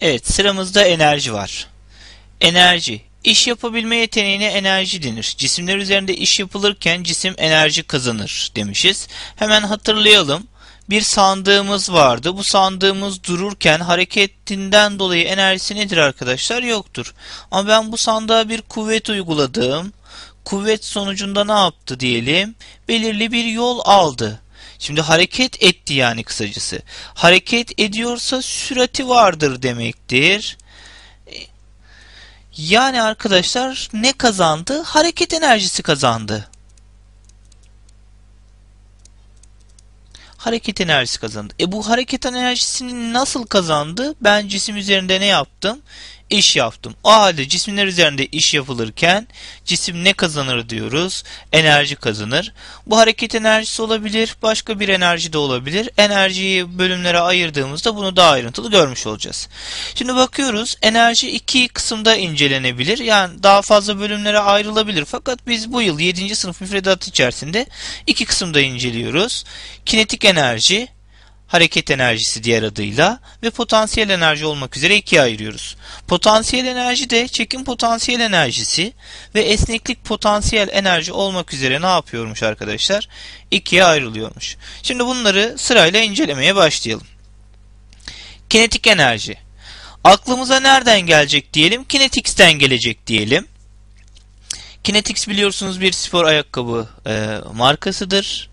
Evet sıramızda enerji var. Enerji. İş yapabilme yeteneğine enerji denir. Cisimler üzerinde iş yapılırken cisim enerji kazanır demişiz. Hemen hatırlayalım. Bir sandığımız vardı. Bu sandığımız dururken hareketinden dolayı enerjisi nedir arkadaşlar? Yoktur. Ama ben bu sandığa bir kuvvet uyguladım. Kuvvet sonucunda ne yaptı diyelim? Belirli bir yol aldı. Şimdi hareket etti yani kısacası. Hareket ediyorsa sürati vardır demektir. Yani arkadaşlar ne kazandı? Hareket enerjisi kazandı. Hareket enerjisi kazandı. E bu hareket enerjisini nasıl kazandı? Ben cisim üzerinde ne yaptım? İş yaptım. O halde cisimler üzerinde iş yapılırken cisim ne kazanır diyoruz? Enerji kazanır. Bu hareket enerjisi olabilir, başka bir enerji de olabilir. Enerjiyi bölümlere ayırdığımızda bunu daha ayrıntılı görmüş olacağız. Şimdi bakıyoruz enerji iki kısımda incelenebilir. Yani daha fazla bölümlere ayrılabilir. Fakat biz bu yıl 7. sınıf müfredatı içerisinde iki kısımda inceliyoruz. Kinetik enerji, hareket enerjisi diğer adıyla ve potansiyel enerji olmak üzere ikiye ayırıyoruz. Potansiyel enerji de çekim potansiyel enerjisi ve esneklik potansiyel enerji olmak üzere ne yapıyormuş arkadaşlar? İkiye ayrılıyormuş. Şimdi bunları sırayla incelemeye başlayalım. Kinetik enerji. Aklımıza nereden gelecek diyelim? Kinetics'ten gelecek diyelim. Kinetics biliyorsunuz bir spor ayakkabı e, markasıdır.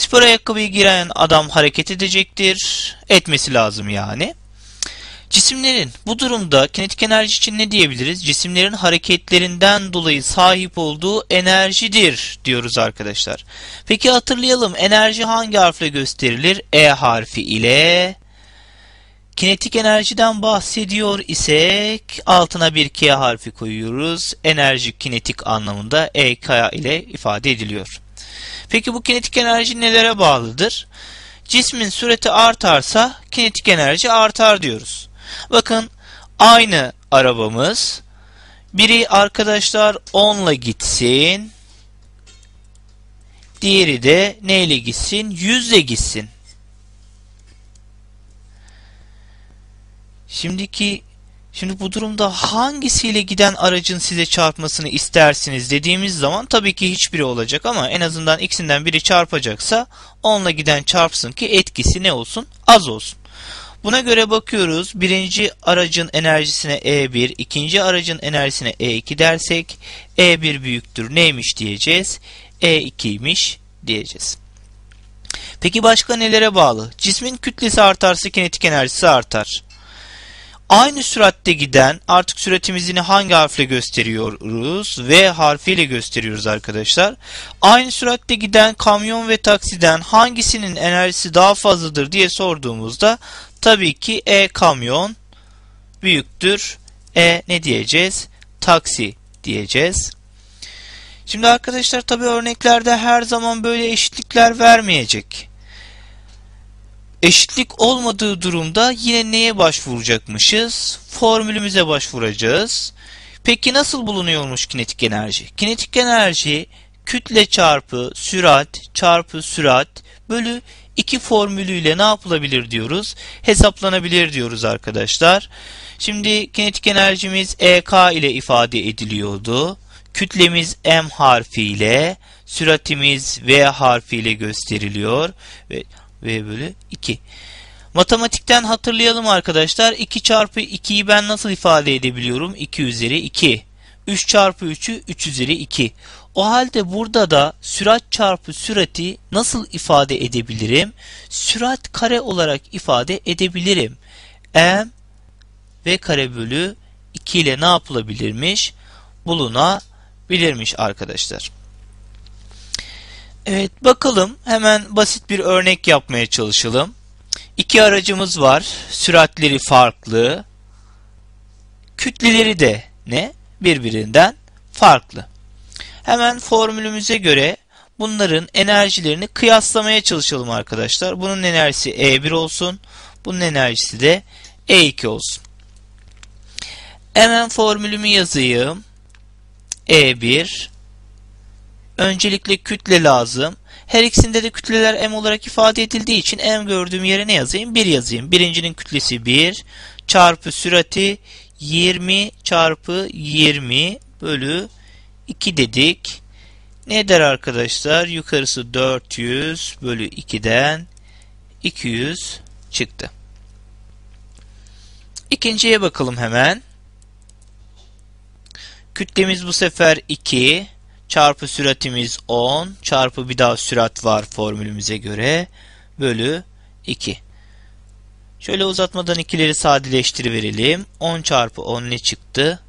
Spor ayakkabıyı giren adam hareket edecektir. Etmesi lazım yani. Cisimlerin bu durumda kinetik enerji için ne diyebiliriz? Cisimlerin hareketlerinden dolayı sahip olduğu enerjidir diyoruz arkadaşlar. Peki hatırlayalım enerji hangi harfle gösterilir? E harfi ile kinetik enerjiden bahsediyor isek altına bir K harfi koyuyoruz. Enerji kinetik anlamında EK ile ifade ediliyor. Peki bu kinetik enerji nelere bağlıdır? Cismin sürati artarsa kinetik enerji artar diyoruz. Bakın aynı arabamız biri arkadaşlar 10 ile gitsin. Diğeri de neyle gitsin? 100 ile gitsin. Şimdiki Şimdi bu durumda hangisiyle giden aracın size çarpmasını istersiniz dediğimiz zaman tabii ki hiçbiri olacak ama en azından ikisinden biri çarpacaksa onunla giden çarpsın ki etkisi ne olsun? Az olsun. Buna göre bakıyoruz. Birinci aracın enerjisine E1, ikinci aracın enerjisine E2 dersek E1 büyüktür neymiş diyeceğiz? E2'ymiş diyeceğiz. Peki başka nelere bağlı? Cismin kütlesi artarsa kinetik enerjisi artar. Aynı süratte giden artık süratimizini hangi harfle gösteriyoruz? V harfiyle gösteriyoruz arkadaşlar. Aynı süratte giden kamyon ve taksiden hangisinin enerjisi daha fazladır diye sorduğumuzda tabii ki E kamyon büyüktür. E ne diyeceğiz? Taksi diyeceğiz. Şimdi arkadaşlar tabii örneklerde her zaman böyle eşitlikler vermeyecek. Eşitlik olmadığı durumda yine neye başvuracakmışız? Formülümüze başvuracağız. Peki nasıl bulunuyormuş kinetik enerji? Kinetik enerji kütle çarpı sürat çarpı sürat bölü iki formülüyle ne yapılabilir diyoruz? Hesaplanabilir diyoruz arkadaşlar. Şimdi kinetik enerjimiz EK ile ifade ediliyordu. Kütlemiz M harfiyle, süratimiz V harfiyle gösteriliyor ve V bölü 2. Matematikten hatırlayalım arkadaşlar. 2 çarpı 2'yi ben nasıl ifade edebiliyorum? 2 üzeri 2. 3 çarpı 3'ü 3 üzeri 2. O halde burada da sürat çarpı sürati nasıl ifade edebilirim? Sürat kare olarak ifade edebilirim. M v kare bölü 2 ile ne yapılabilirmiş? Bulunabilirmiş arkadaşlar. Evet bakalım hemen basit bir örnek yapmaya çalışalım. İki aracımız var. Süratleri farklı. Kütleleri de ne? Birbirinden farklı. Hemen formülümüze göre bunların enerjilerini kıyaslamaya çalışalım arkadaşlar. Bunun enerjisi E1 olsun. Bunun enerjisi de E2 olsun. Hemen formülümü yazayım. E1 Öncelikle kütle lazım. Her ikisinde de kütleler m olarak ifade edildiği için m gördüğüm yere ne yazayım? 1 yazayım. Birincinin kütlesi 1 çarpı sürati 20 çarpı 20 bölü 2 dedik. Ne der arkadaşlar? Yukarısı 400 bölü 2'den 200 çıktı. İkinciye bakalım hemen. Kütlemiz bu sefer 2 çarpı süratimiz 10 çarpı bir daha sürat var formülümüze göre bölü 2. Şöyle uzatmadan ikileri sadeleştiriverelim. 10 çarpı 10 ne çıktı?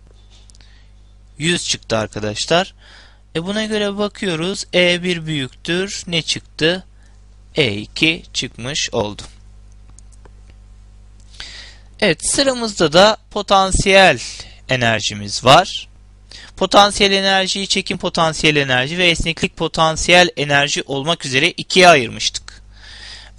100 çıktı arkadaşlar. E buna göre bakıyoruz. E1 büyüktür. Ne çıktı? E2 çıkmış oldu. Evet sıramızda da potansiyel enerjimiz var. Potansiyel enerjiyi çekim potansiyel enerji ve esneklik potansiyel enerji olmak üzere ikiye ayırmıştık.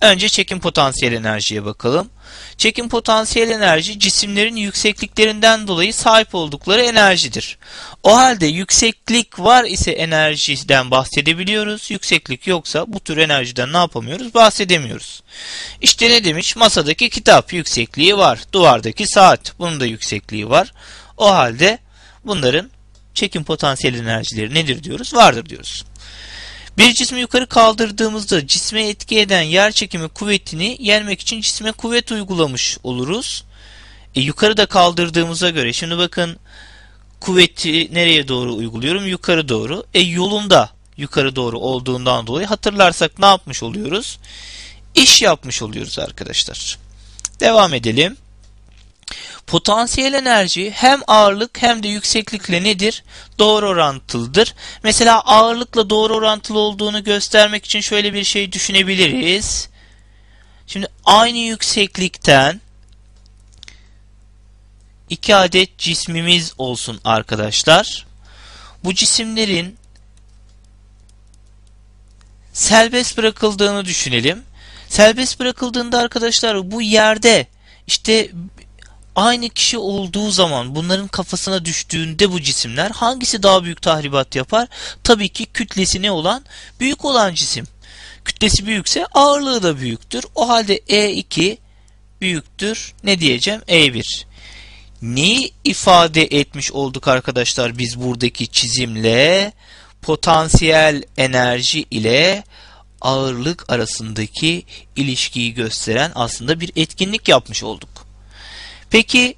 Önce çekim potansiyel enerjiye bakalım. Çekim potansiyel enerji cisimlerin yüksekliklerinden dolayı sahip oldukları enerjidir. O halde yükseklik var ise enerjiden bahsedebiliyoruz. Yükseklik yoksa bu tür enerjiden ne yapamıyoruz? Bahsedemiyoruz. İşte ne demiş? Masadaki kitap yüksekliği var. Duvardaki saat bunun da yüksekliği var. O halde bunların çekim potansiyel enerjileri nedir diyoruz? Vardır diyoruz. Bir cismi yukarı kaldırdığımızda cisme etki eden yer çekimi kuvvetini yenmek için cisme kuvvet uygulamış oluruz. E, yukarıda kaldırdığımıza göre şimdi bakın kuvveti nereye doğru uyguluyorum? Yukarı doğru. E yolunda yukarı doğru olduğundan dolayı hatırlarsak ne yapmış oluyoruz? İş yapmış oluyoruz arkadaşlar. Devam edelim. Potansiyel enerji hem ağırlık hem de yükseklikle nedir? Doğru orantılıdır. Mesela ağırlıkla doğru orantılı olduğunu göstermek için şöyle bir şey düşünebiliriz. Şimdi aynı yükseklikten iki adet cismimiz olsun arkadaşlar. Bu cisimlerin serbest bırakıldığını düşünelim. Serbest bırakıldığında arkadaşlar bu yerde işte aynı kişi olduğu zaman bunların kafasına düştüğünde bu cisimler hangisi daha büyük tahribat yapar? Tabii ki kütlesi ne olan? Büyük olan cisim. Kütlesi büyükse ağırlığı da büyüktür. O halde E2 büyüktür. Ne diyeceğim? E1. Neyi ifade etmiş olduk arkadaşlar biz buradaki çizimle? Potansiyel enerji ile ağırlık arasındaki ilişkiyi gösteren aslında bir etkinlik yapmış olduk. Peki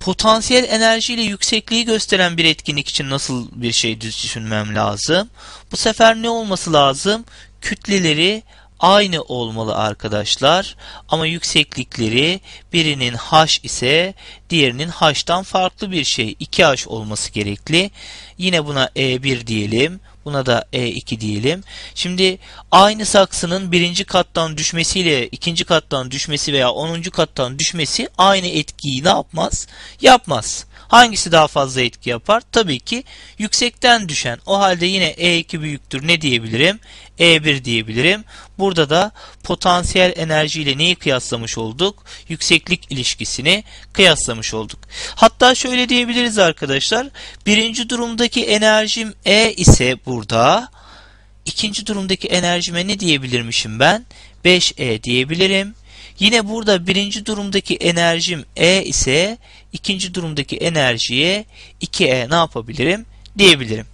potansiyel enerji ile yüksekliği gösteren bir etkinlik için nasıl bir şey düşünmem lazım? Bu sefer ne olması lazım? Kütleleri aynı olmalı arkadaşlar. Ama yükseklikleri birinin h ise diğerinin h'tan farklı bir şey. 2h olması gerekli. Yine buna E1 diyelim. Buna da E2 diyelim. Şimdi aynı saksının birinci kattan düşmesiyle ikinci kattan düşmesi veya onuncu kattan düşmesi aynı etkiyi ne yapmaz? Yapmaz. Hangisi daha fazla etki yapar? Tabii ki yüksekten düşen. O halde yine E2 büyüktür ne diyebilirim? E1 diyebilirim. Burada da potansiyel enerji ile neyi kıyaslamış olduk? Yükseklik ilişkisini kıyaslamış olduk. Hatta şöyle diyebiliriz arkadaşlar. Birinci durumdaki enerjim E ise burada. ikinci durumdaki enerjime ne diyebilirmişim ben? 5E diyebilirim. Yine burada birinci durumdaki enerjim E ise ikinci durumdaki enerjiye 2E ne yapabilirim? Diyebilirim.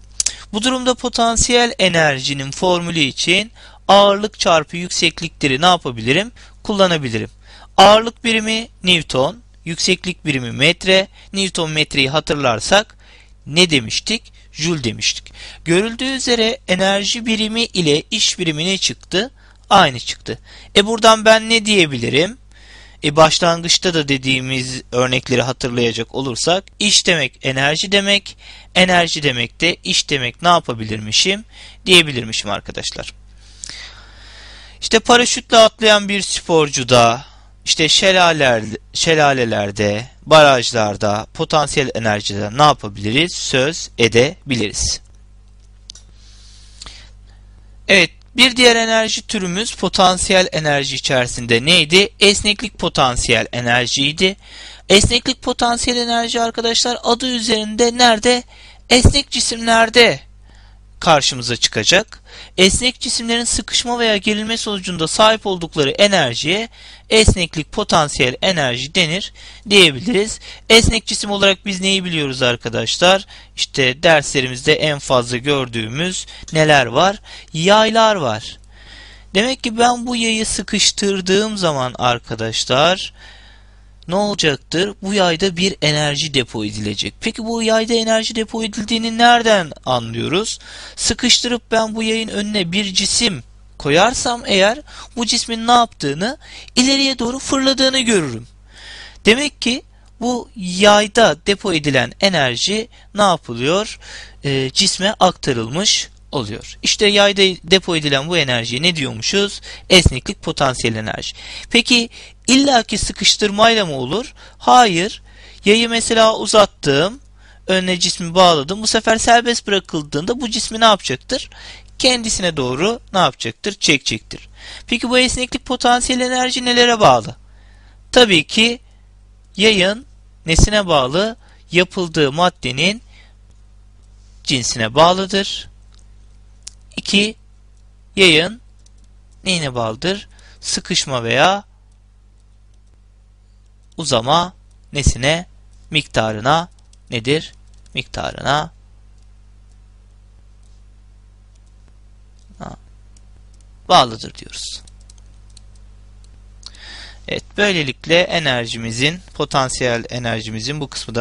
Bu durumda potansiyel enerjinin formülü için ağırlık çarpı yükseklikleri ne yapabilirim? Kullanabilirim. Ağırlık birimi Newton, yükseklik birimi metre. Newton metreyi hatırlarsak ne demiştik? Joule demiştik. Görüldüğü üzere enerji birimi ile iş birimi ne çıktı? Aynı çıktı. E buradan ben ne diyebilirim? E başlangıçta da dediğimiz örnekleri hatırlayacak olursak iş demek enerji demek, enerji demek de iş demek ne yapabilirmişim diyebilirmişim arkadaşlar. İşte paraşütle atlayan bir sporcu da işte şelaler, şelalelerde, barajlarda, potansiyel enerjide ne yapabiliriz? Söz edebiliriz. Evet, bir diğer enerji türümüz potansiyel enerji içerisinde neydi? Esneklik potansiyel enerjiydi. Esneklik potansiyel enerji arkadaşlar adı üzerinde nerede? Esnek cisimlerde karşımıza çıkacak. Esnek cisimlerin sıkışma veya gerilme sonucunda sahip oldukları enerjiye esneklik potansiyel enerji denir diyebiliriz. Esnek cisim olarak biz neyi biliyoruz arkadaşlar? İşte derslerimizde en fazla gördüğümüz neler var? Yaylar var. Demek ki ben bu yayı sıkıştırdığım zaman arkadaşlar ne olacaktır? Bu yayda bir enerji depo edilecek. Peki bu yayda enerji depo edildiğini nereden anlıyoruz? Sıkıştırıp ben bu yayın önüne bir cisim koyarsam eğer bu cismin ne yaptığını ileriye doğru fırladığını görürüm. Demek ki bu yayda depo edilen enerji ne yapılıyor? E, cisme aktarılmış oluyor. İşte yayda depo edilen bu enerjiye ne diyormuşuz? Esneklik potansiyel enerji. Peki illaki sıkıştırmayla mı olur? Hayır. Yayı mesela uzattım. Önüne cismi bağladım. Bu sefer serbest bırakıldığında bu cismi ne yapacaktır? Kendisine doğru ne yapacaktır? Çekecektir. Peki bu esneklik potansiyel enerji nelere bağlı? Tabii ki yayın nesine bağlı? Yapıldığı maddenin cinsine bağlıdır. 2. Yayın neyine bağlıdır? Sıkışma veya uzama nesine miktarına nedir? Miktarına bağlıdır diyoruz. Evet böylelikle enerjimizin potansiyel enerjimizin bu kısmı da